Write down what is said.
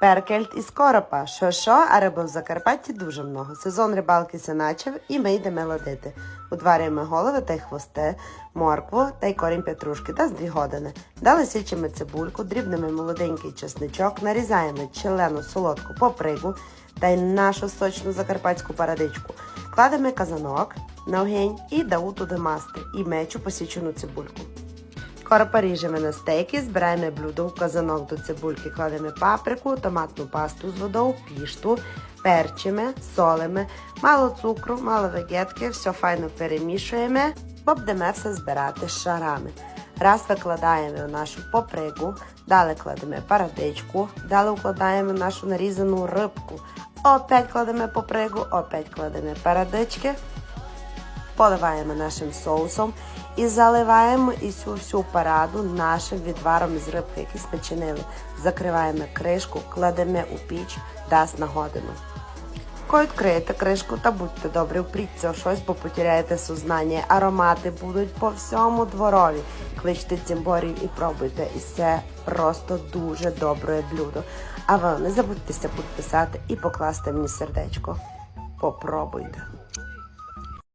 Перкельт із коропа. Що що, а риби в Закарпатті дуже много. Сезон рибалки се начав і ми йдемо ладити. Удварюємо голови та й хвости, моркву та й корінь петрушки та з дві години. Далі січемо цибульку, дрібнемо молоденький чесничок, нарізаємо челену солодку попригу та й нашу сочну закарпатську парадичку. Кладемо казанок на огінь і дау туди масти і мечу посічену цибульку. Коропа ріжемо на стейки, збираємо блюдо в казанок до цибульки, кладемо паприку, томатну пасту з водою, пішту, перчимо, солимо, мало цукру, мало вегетки, все файно перемішуємо, будемо все збирати шарами. Раз викладаємо нашу попригу, далі кладемо парадичку, далі вкладаємо нашу нарізану рибку, опять кладемо попригу, опять кладемо парадички, поливаємо нашим соусом і заливаємо і цю всю параду нашим відваром з рибки, які спеченили. Закриваємо кришку, кладемо у піч, дасть на годину. Кришку та будьте добрі, впріться щось, бо потеряєте сознання. Аромати будуть по всьому дворові. Кличте цимборів і пробуйте. І це просто дуже добре блюдо. А ви не забудьтеся підписати і покласти мені сердечко. Попробуйте.